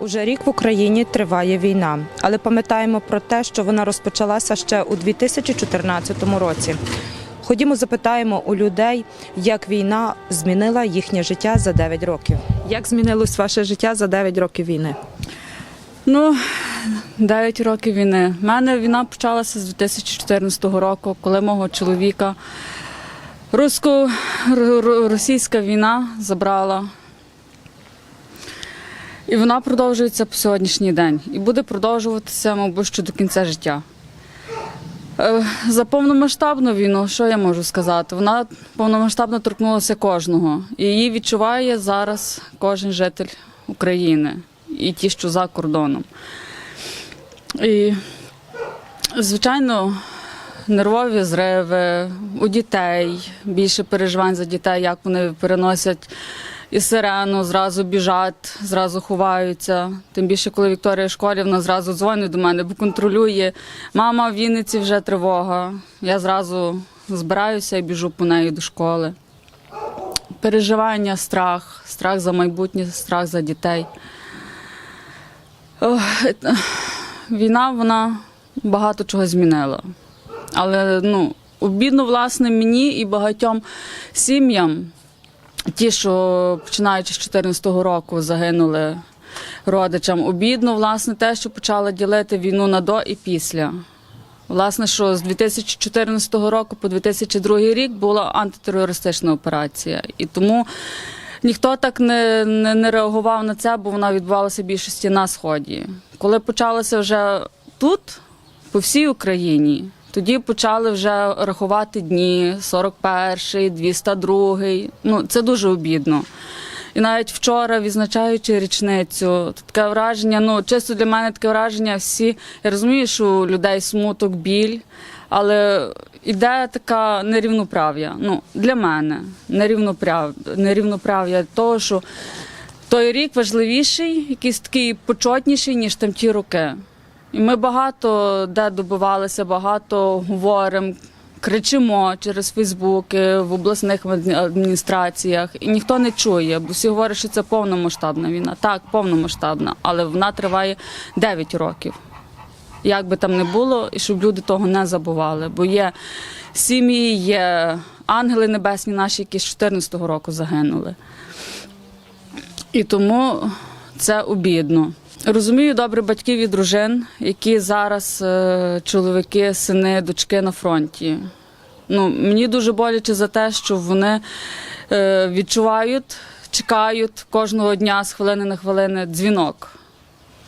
Уже рік в Україні триває війна, але пам'ятаємо про те, що вона розпочалася ще у 2014 році. Ходімо, запитаємо у людей, як війна змінила їхнє життя за 9 років. Як змінилось ваше життя за 9 років війни? Ну, 9 років війни. У мене війна почалася з 2014 року, коли мого чоловіка російська війна забрала. І вона продовжується по сьогоднішній день. І буде продовжуватися, мабуть, що до кінця життя. Е, За повномасштабну війну, що я можу сказати? Вона повномасштабно торкнулася кожного. І її відчуває зараз кожен житель України і ті, що за кордоном. І, звичайно, нервові зриви у дітей, більше переживань за дітей, як вони переносять і сирену, зразу біжать, зразу ховаються. Тим більше, коли Вікторія в школі, вона зразу дзвонить до мене, бо контролює. Мама в Вінниці вже тривога. Я зразу збираюся і біжу по неї до школи. Переживання, страх, страх за майбутнє, страх за дітей. Ох, Війна вона багато чого змінила. Але ну, обідно, власне, мені і багатьом сім'ям, ті, що починаючи з 2014 року загинули родичам, обідно, власне, те, що почали ділити війну на до і після. Власне, що з 2014 року по 2002 рік була антитерористична операція. І тому ніхто так не, не, не реагував на це, бо вона відбувалася більшості на сході. Коли почалося вже тут, по всій Україні, тоді почали вже рахувати дні 41-й, 202-й. Ну, це дуже обідно. І навіть вчора, відзначаючи річницю, таке враження, ну чисто для мене таке враження, всі я розумію, що у людей смуток, біль, але іде така нерівноправ'я. Ну, для мене нерівноправ... нерівноправ'я того, що той рік важливіший, якийсь такий почетніший, ніж там ті роки. І ми багато де добивалися, багато говоримо, кричимо через Фейсбуки в обласних адміністраціях, і ніхто не чує, бо всі говорять, що це повномасштабна війна. Так, повномасштабна, але вона триває 9 років. Як би там не було, і щоб люди того не забували. Бо є сім'ї, є ангели небесні наші, які з 14-го року загинули. І тому це обідно. Розумію добре батьків і дружин, які зараз е, чоловіки, сини, дочки на фронті. Ну, мені дуже боляче за те, що вони е, відчувають, чекають кожного дня з хвилини на хвилини дзвінок.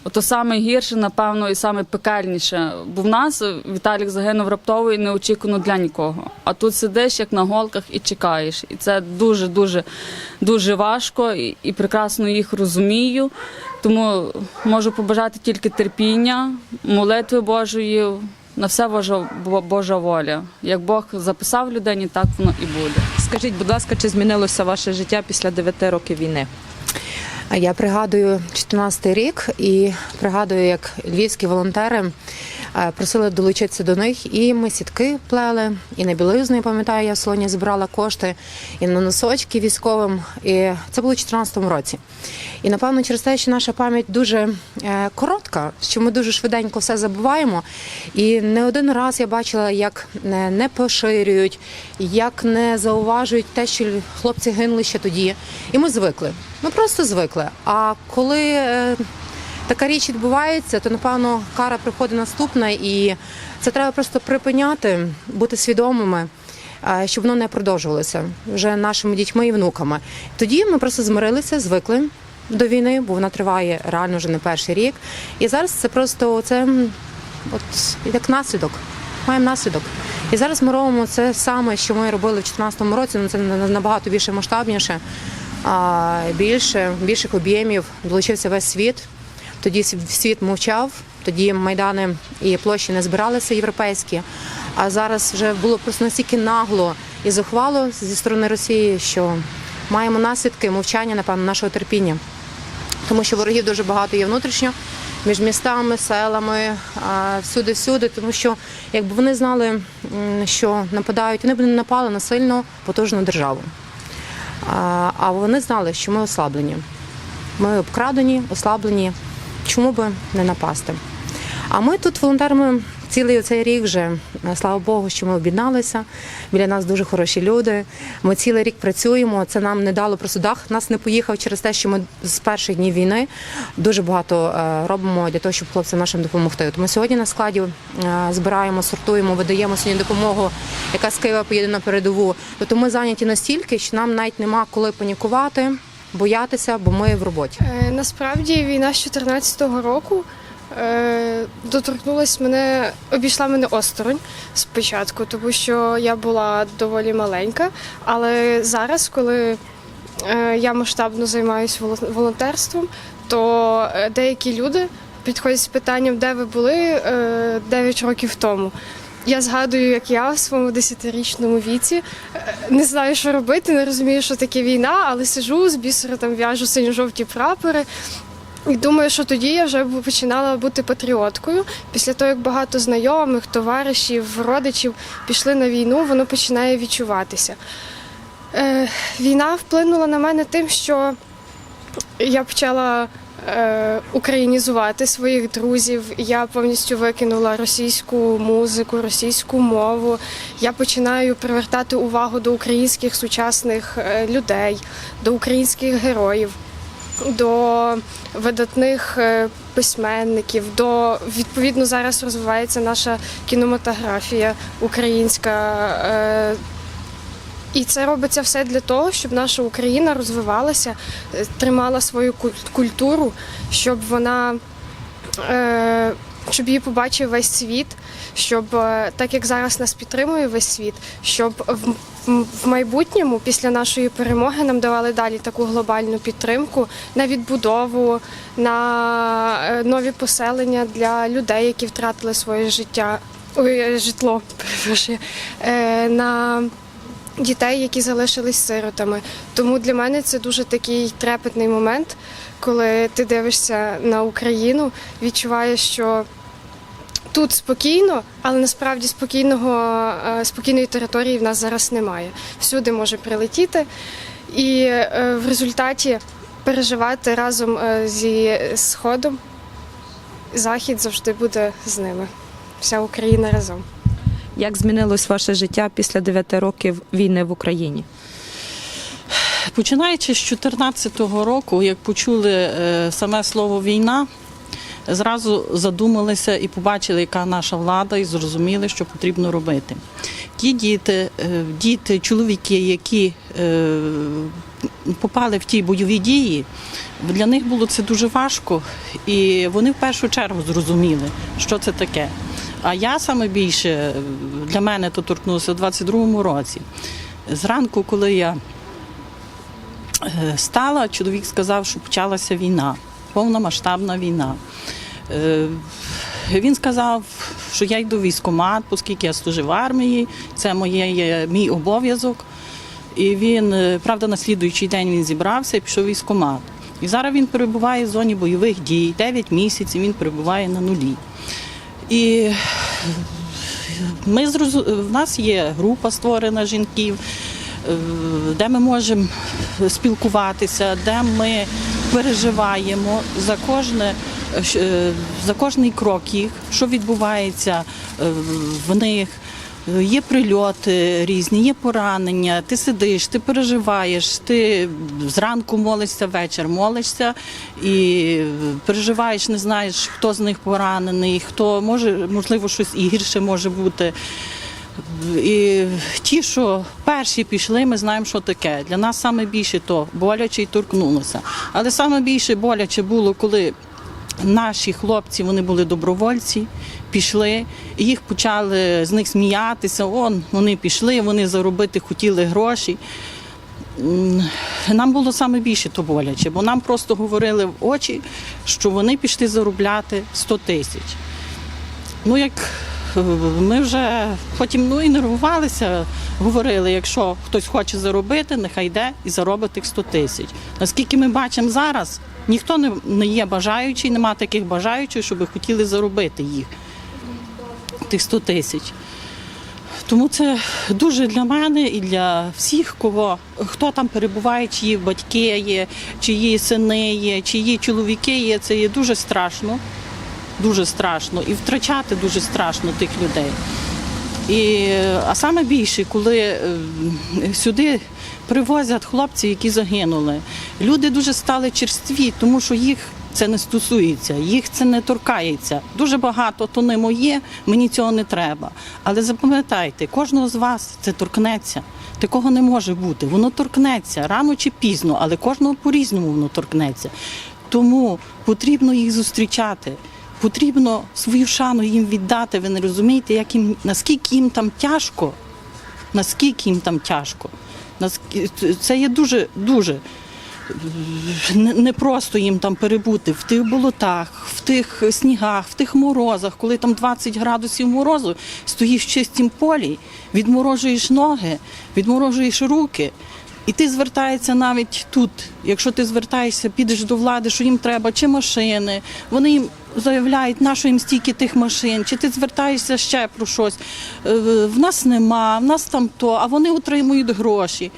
Ото саме гірше, напевно, і саме пекельніше. Бо в нас е, Віталік загинув раптово і неочікувано для нікого. А тут сидиш як на голках і чекаєш. І це дуже, дуже, дуже важко і, і прекрасно їх розумію. Тому можу побажати тільки терпіння, молитви Божої. На все Божа, Божа воля. Як Бог записав людині, так воно і буде. Скажіть, будь ласка, чи змінилося ваше життя після 9 років війни? Я пригадую 14 рік і пригадую, як львівські волонтери просили долучитися до них, і ми сітки плели, і на білизну, я пам'ятаю, я в салоні збирала кошти, і на носочки військовим. І це було у 14 році. І напевно через те, що наша пам'ять дуже е, коротка, що ми дуже швиденько все забуваємо. І не один раз я бачила, як не, не поширюють, як не зауважують те, що хлопці гинули ще тоді. І ми звикли. Ми просто звикли. А коли е, така річ відбувається, то напевно кара приходить наступна, і це треба просто припиняти, бути свідомими. Щоб воно не продовжувалося вже нашими дітьми і внуками. Тоді ми просто змирилися, звикли до війни, бо вона триває реально вже не перший рік. І зараз це просто це от як наслідок. Маємо наслідок. І зараз ми робимо це саме, що ми робили в 2014 році. Ну це на- набагато більше масштабніше, більше, більших об'ємів. Долучився весь світ. Тоді світ мовчав, тоді майдани і площі не збиралися європейські. А зараз вже було просто настільки нагло і зухвало зі сторони Росії, що маємо наслідки мовчання, напевно, нашого терпіння тому що ворогів дуже багато є внутрішньо між містами, селами, всюди-всюди, тому що якби вони знали, що нападають, вони б не напали на сильну потужну державу. А, вони знали, що ми ослаблені. Ми обкрадені, ослаблені. Чому би не напасти? А ми тут волонтерами цілий цей рік вже. Слава Богу, що ми об'єдналися. Біля нас дуже хороші люди. Ми цілий рік працюємо. Це нам не дало просто дах. Нас не поїхав через те, що ми з перших днів війни дуже багато е, робимо для того, щоб хлопцям нашим допомогти. Тому сьогодні на складі е, збираємо, сортуємо, видаємо сьогодні допомогу, яка з Києва поїде на передову. Тобто ми зайняті настільки, що нам навіть нема коли панікувати, боятися, бо ми в роботі. Е, Насправді війна з 14-го року е, доторкнулась мене, обійшла мене осторонь спочатку, тому що я була доволі маленька. Але зараз, коли е, я масштабно займаюся волон- волонтерством, то е, деякі люди підходять з питанням, де ви були е, 9 років тому. Я згадую, як я в своєму 10-річному віці е, не знаю, що робити, не розумію, що таке війна, але сижу з бісера, там в'яжу синьо-жовті прапори. І думаю, що тоді я вже починала бути патріоткою. Після того, як багато знайомих, товаришів, родичів пішли на війну, воно починає відчуватися. Е, війна вплинула на мене тим, що я почала е, українізувати своїх друзів. Я повністю викинула російську музику, російську мову. Я починаю привертати увагу до українських сучасних е, людей, до українських героїв. До видатних е, письменників, до відповідно зараз розвивається наша кінематографія українська. І це робиться все для того, щоб наша Україна розвивалася, е, тримала свою культуру, щоб вона е, щоб її побачив весь світ, щоб е, так як зараз нас підтримує весь світ, щоб в, майбутньому, після нашої перемоги, нам давали далі таку глобальну підтримку на відбудову, на нові поселення для людей, які втратили своє життя, житло, е, на дітей, які залишились сиротами. Тому для мене це дуже такий трепетний момент, коли ти дивишся на Україну, відчуваєш, що тут спокійно, але насправді спокійного, е, спокійної території в нас зараз немає. Всюди може прилетіти, і е, в результаті переживати разом е, зі Сходом. Захід завжди буде з ними. Вся Україна разом. Як змінилось ваше життя після 9 років війни в Україні? Починаючи з 2014 року, як почули е, саме слово війна, зразу задумалися і побачили, яка наша влада, і зрозуміли, що потрібно робити. Ті діти, е, діти, чоловіки, які е, попали в ті бойові дії, для них було це дуже важко, і вони в першу чергу зрозуміли, що це таке. А я саме більше е, для мене то торкнулося у 22-му році. Зранку, коли я е, стала, чоловік сказав, що почалася війна, повномасштабна війна. Е, Він сказав, що я йду в військкомат, оскільки я служив в армії, це моє, мій обов'язок. І він, правда, на слідуючий день він зібрався і пішов в військкомат. І зараз він перебуває в зоні бойових дій, 9 місяців він перебуває на нулі. І ми зрозу... в нас є група створена жінків, е, де ми можемо спілкуватися, де ми переживаємо за кожне. е, За кожний крок їх, що відбувається е, в них. Є прильоти різні, є поранення. Ти сидиш, ти переживаєш, ти зранку молишся, вечір молишся і переживаєш, не знаєш, хто з них поранений, хто може, можливо, щось і гірше може бути. І ті, що перші пішли, ми знаємо, що таке. Для нас саме більше то боляче і торкнулося. Але саме більше боляче було, коли наші хлопці вони були добровольці, пішли, їх почали з них сміятися. Он вони пішли, вони заробити хотіли гроші. Нам було саме більше то боляче, бо нам просто говорили в очі, що вони пішли заробляти 100 тисяч. Ну, як е, ми вже потім ну, і нервувалися, говорили, якщо хтось хоче заробити, нехай йде і заробить тих 100 тисяч. Наскільки ми бачимо зараз, ніхто не, є бажаючий, нема таких бажаючих, щоб хотіли заробити їх, тих 100 тисяч. Тому це дуже для мене і для всіх, кого хто там перебуває, чиї батьки є, чиї сини є, чиї чоловіки є. Це є дуже страшно, дуже страшно. І втрачати дуже страшно тих людей. І, а саме більше, коли е, сюди привозять хлопців, які загинули, люди дуже стали черстві, тому що їх це не стосується, їх це не торкається. Дуже багато то не моє, мені цього не треба. Але запам'ятайте, кожного з вас це торкнеться. Такого не може бути. Воно торкнеться рано чи пізно, але кожного по-різному воно торкнеться. Тому потрібно їх зустрічати. Потрібно свою шану їм віддати. Ви не розумієте, як їм наскільки їм там тяжко, наскільки їм там тяжко. Це є дуже дуже не не просто їм там перебути в тих болотах, в тих снігах, в тих морозах, коли там 20 градусів морозу, стоїш в чистім полі, відморожуєш ноги, відморожуєш руки. І ти звертаєшся навіть тут, якщо ти звертаєшся, підеш до влади, що їм треба чи машини, вони їм заявляють, на що їм стільки тих машин, чи ти звертаєшся ще про щось. Е, В нас нема, в нас там то, а вони отримують гроші.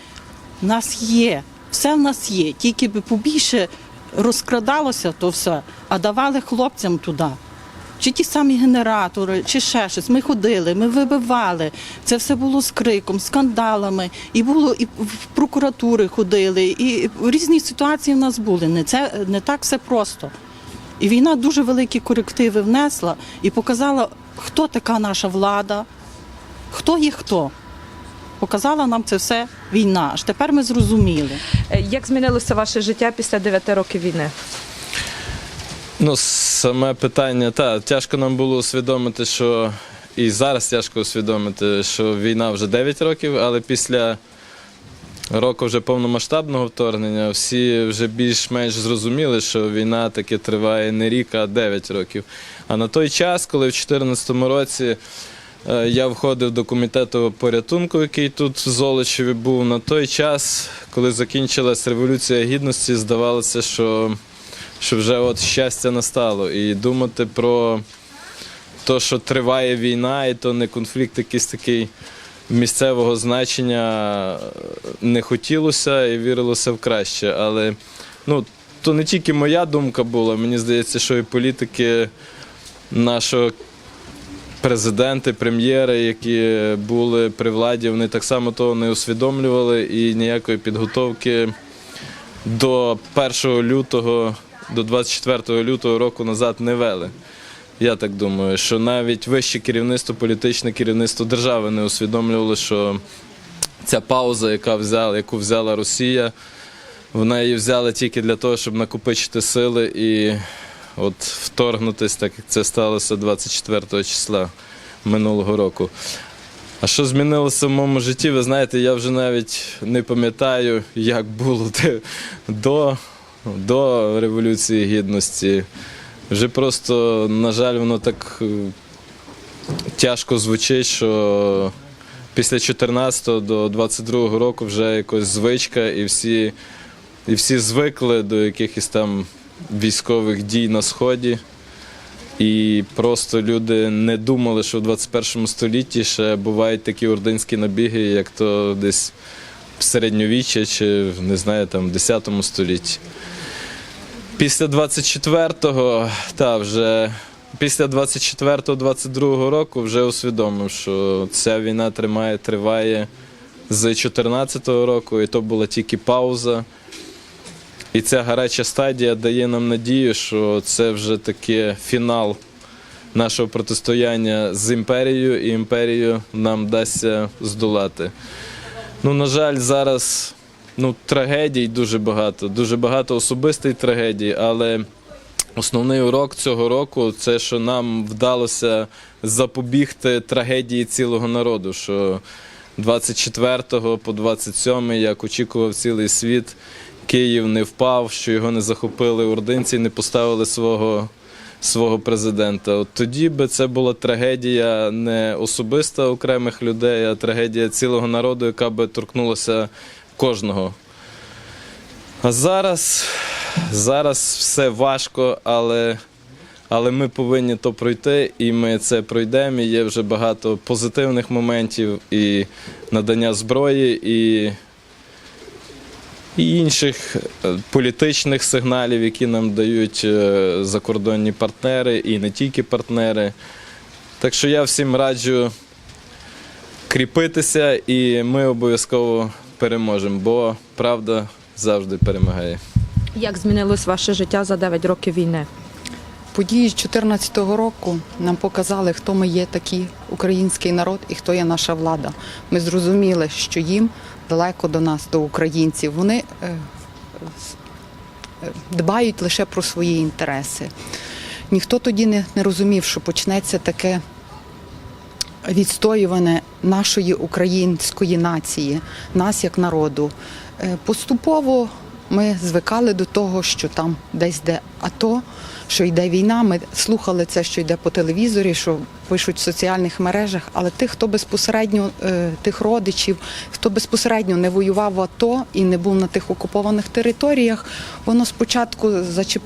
В нас є, все в нас є, тільки би побільше розкрадалося то все, а давали хлопцям туди. Чи ті самі генератори, чи ще щось. Ми ходили, ми вибивали. Це все було з криком, скандалами. І було і в прокуратури ходили, і різні ситуації в нас були. Не це не так все просто. І війна дуже великі корективи внесла і показала, хто така наша влада, хто є хто. Показала нам це все війна. Аж тепер ми зрозуміли. Е, Як змінилося ваше життя після 9 років війни? Ну, саме питання, та тяжко нам було усвідомити, що і зараз тяжко усвідомити, що війна вже 9 років, але після року вже повномасштабного вторгнення всі вже більш-менш зрозуміли, що війна таки триває не рік, а 9 років. А на той час, коли в 2014 році е, я входив до комітету порятунку, який тут в Золочеві був, на той час, коли закінчилась революція гідності, здавалося, що що вже от щастя настало. І думати про те, що триває війна, і то не конфлікт якийсь такий місцевого значення не хотілося і вірилося в краще. Але ну, то не тільки моя думка була, мені здається, що і політики нашого президенти, прем'єри, які були при владі, вони так само того не усвідомлювали і ніякої підготовки до 1 лютого, до 24 лютого року назад не вели. Я так думаю, що навіть вище керівництво, політичне керівництво держави не усвідомлювало, що ця пауза, яка взяла, яку взяла Росія, вона її взяла тільки для того, щоб накопичити сили і от вторгнутись, так як це сталося 24 числа минулого року. А що змінилося в моєму житті? Ви знаєте, я вже навіть не пам'ятаю, як було до, до Революції Гідності. Вже просто, на жаль, воно так е, тяжко звучить, що після 14 до 22 року вже якось звичка, і всі, і всі звикли до якихось там військових дій на Сході. І просто люди не думали, що в 21 столітті ще бувають такі ординські набіги, як то десь в середньовіччя чи не знаю, там в 10 столітті. Після 24-го, та вже після 24-22 року вже усвідомив, що ця війна тримає, триває з 14-го року, і то була тільки пауза. І ця гаряча стадія дає нам надію, що це вже таки фінал нашого протистояння з імперією, і імперію нам вдасться здолати. Ну, на жаль, зараз ну, трагедій дуже багато, дуже багато особистих трагедій, але основний урок цього року це, що нам вдалося запобігти трагедії цілого народу. Що 24 по 27, як очікував цілий світ, Київ не впав, що його не захопили ординці, не поставили свого, свого президента. От тоді би це була трагедія не особиста окремих людей, а трагедія цілого народу, яка би торкнулася кожного. А зараз, зараз все важко, але, Але ми повинні то пройти, і ми це пройдемо. І є вже багато позитивних моментів і надання зброї, і, і інших е, політичних сигналів, які нам дають е, закордонні партнери, і не тільки партнери. Так що я всім раджу кріпитися, і ми обов'язково переможемо, бо правда завжди перемагає. Як змінилось ваше життя за 9 років війни? Події з 2014 року нам показали, хто ми є такий український народ і хто є наша влада. Ми зрозуміли, що їм далеко до нас, до українців. Вони е, е, дбають лише про свої інтереси. Ніхто тоді не, не розумів, що почнеться таке відстоюване нашої української нації, нас як народу. Е, Поступово ми звикали до того, що там десь де АТО, що йде війна. Ми слухали це, що йде по телевізорі, що пишуть в соціальних мережах. Але тих, хто безпосередньо, е, тих родичів, хто безпосередньо не воював в АТО і не був на тих окупованих територіях, воно спочатку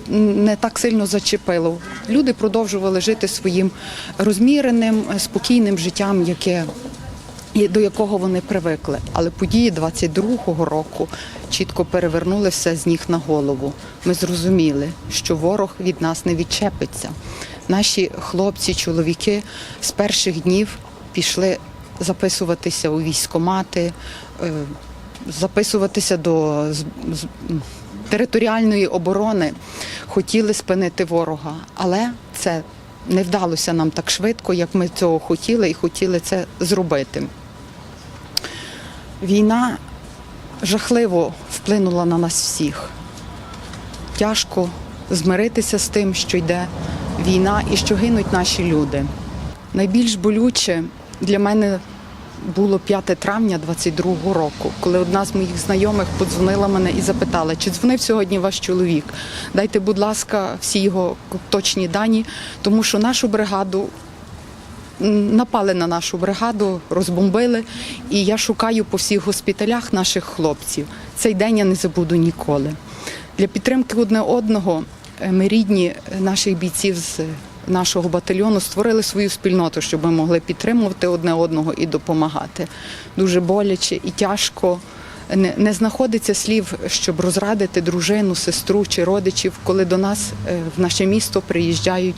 не так сильно зачепило. Люди продовжували жити своїм розміреним, е, спокійним життям, яке і до якого вони привикли. Але події 22-го року чітко перевернули все з ніг на голову. Ми зрозуміли, що ворог від нас не відчепиться. Наші хлопці, чоловіки з перших днів пішли записуватися у військомати, е, записуватися до територіальної оборони, хотіли спинити ворога, але це не вдалося нам так швидко, як ми цього хотіли і хотіли це зробити. Війна жахливо вплинула на нас всіх. Тяжко змиритися з тим, що йде війна і що гинуть наші люди. Найбільш болюче для мене було 5 травня 22-го року, коли одна з моїх знайомих подзвонила мене і запитала, чи дзвонив сьогодні ваш чоловік. Дайте, будь ласка, всі його точні дані, тому що нашу бригаду напали на нашу бригаду, розбомбили, і я шукаю по всіх госпіталях наших хлопців. Цей день я не забуду ніколи. Для підтримки одне одного е, ми рідні е, наших бійців з нашого батальйону створили свою спільноту, щоб ми могли підтримувати одне одного і допомагати. Дуже боляче і тяжко. Не, не знаходиться слів, щоб розрадити дружину, сестру чи родичів, коли до нас е, в наше місто приїжджають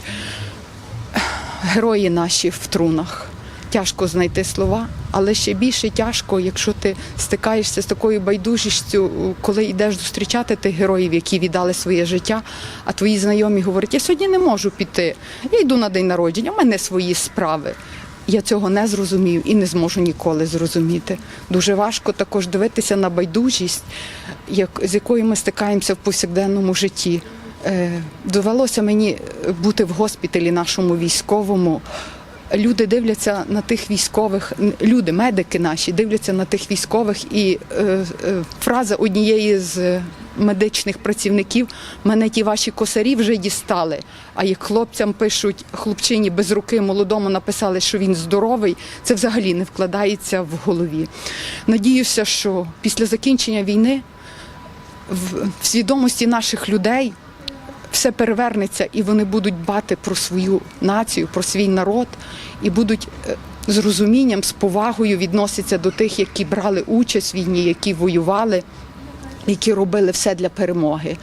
герої наші в трунах. Тяжко знайти слова, але ще більше тяжко, якщо ти стикаєшся з такою байдужістю, коли йдеш зустрічати тих героїв, які віддали своє життя, а твої знайомі говорять, я сьогодні не можу піти, я йду на день народження, у мене свої справи. Я цього не зрозумію і не зможу ніколи зрозуміти. Дуже важко також дивитися на байдужість, як, з якою ми стикаємося в повсякденному житті. Е, довелося мені бути в госпіталі нашому військовому. Люди дивляться на тих військових, люди, медики наші, дивляться на тих військових, і е, е, фраза однієї з медичних працівників мене ті ваші косарі вже дістали. А як хлопцям пишуть, хлопчині без руки молодому написали, що він здоровий, це взагалі не вкладається в голові. Надіюся, що після закінчення війни в, в свідомості наших людей все перевернеться, і вони будуть бати про свою націю, про свій народ, і будуть е, з розумінням, з повагою відноситися до тих, які брали участь в війні, які воювали, які робили все для перемоги.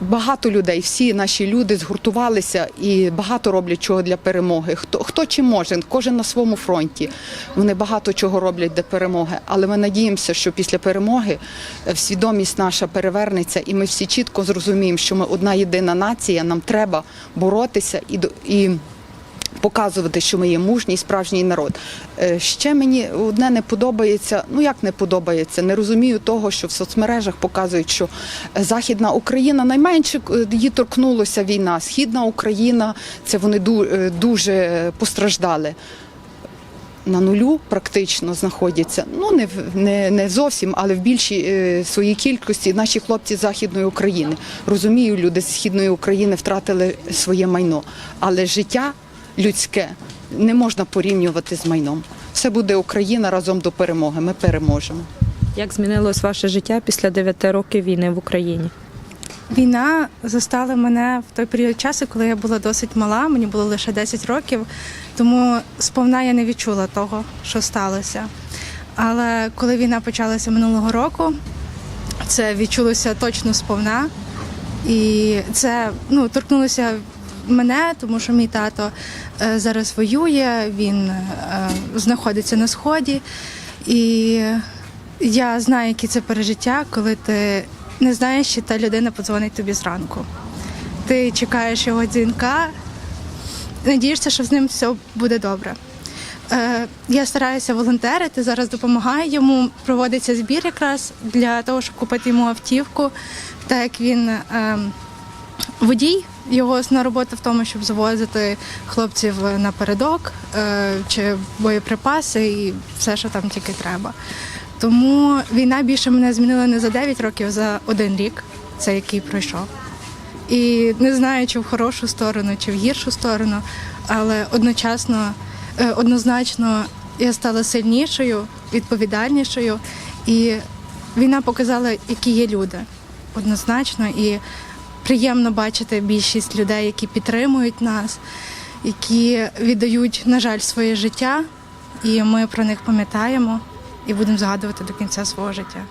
Багато людей, всі наші люди згуртувалися і багато роблять чого для перемоги. Хто хто чим може, кожен на своєму фронті. Вони багато чого роблять для перемоги. Але ми надіємося, що після перемоги е, свідомість наша перевернеться, і ми всі чітко зрозуміємо, що ми одна єдина нація. Нам треба боротися і і. Показувати, що ми є мужній справжній народ. Е, Ще мені одне не подобається. Ну як не подобається, не розумію того, що в соцмережах показують, що Західна Україна найменше е, її торкнулася війна. Східна Україна це вони е, дуже постраждали. На нулю практично знаходяться. Ну не не, не зовсім, але в більшій е, своїй кількості наші хлопці з Західної України. Розумію, люди з Східної України втратили своє майно, але життя людське не можна порівнювати з майном. Все буде Україна разом до перемоги. Ми переможемо. Як змінилось ваше життя після 9 років війни в Україні? Війна застала мене в той період часу, коли я була досить мала, мені було лише 10 років, тому сповна я не відчула того, що сталося. Але коли війна почалася минулого року, це відчулося точно сповна. І це ну, торкнулося мене, тому що мій тато е, зараз воює, він е, знаходиться на сході. І я знаю, які це пережиття, коли ти не знаєш, чи та людина подзвонить тобі зранку. Ти чекаєш його дзвінка, надієшся, що з ним все буде добре. Е, я стараюся волонтерити, зараз допомагаю йому. Проводиться збір якраз для того, щоб купити йому автівку, так як він е, водій. Його основна робота в тому, щоб завозити хлопців напередок, е, чи боєприпаси і все, що там тільки треба. Тому війна більше мене змінила не за 9 років, а за один рік, це який пройшов. І не знаю, чи в хорошу сторону, чи в гіршу сторону, але одночасно, е, однозначно я стала сильнішою, відповідальнішою. І війна показала, які є люди. Однозначно. І приємно бачити більшість людей, які підтримують нас, які віддають, на жаль, своє життя. І ми про них пам'ятаємо і будемо згадувати до кінця свого життя.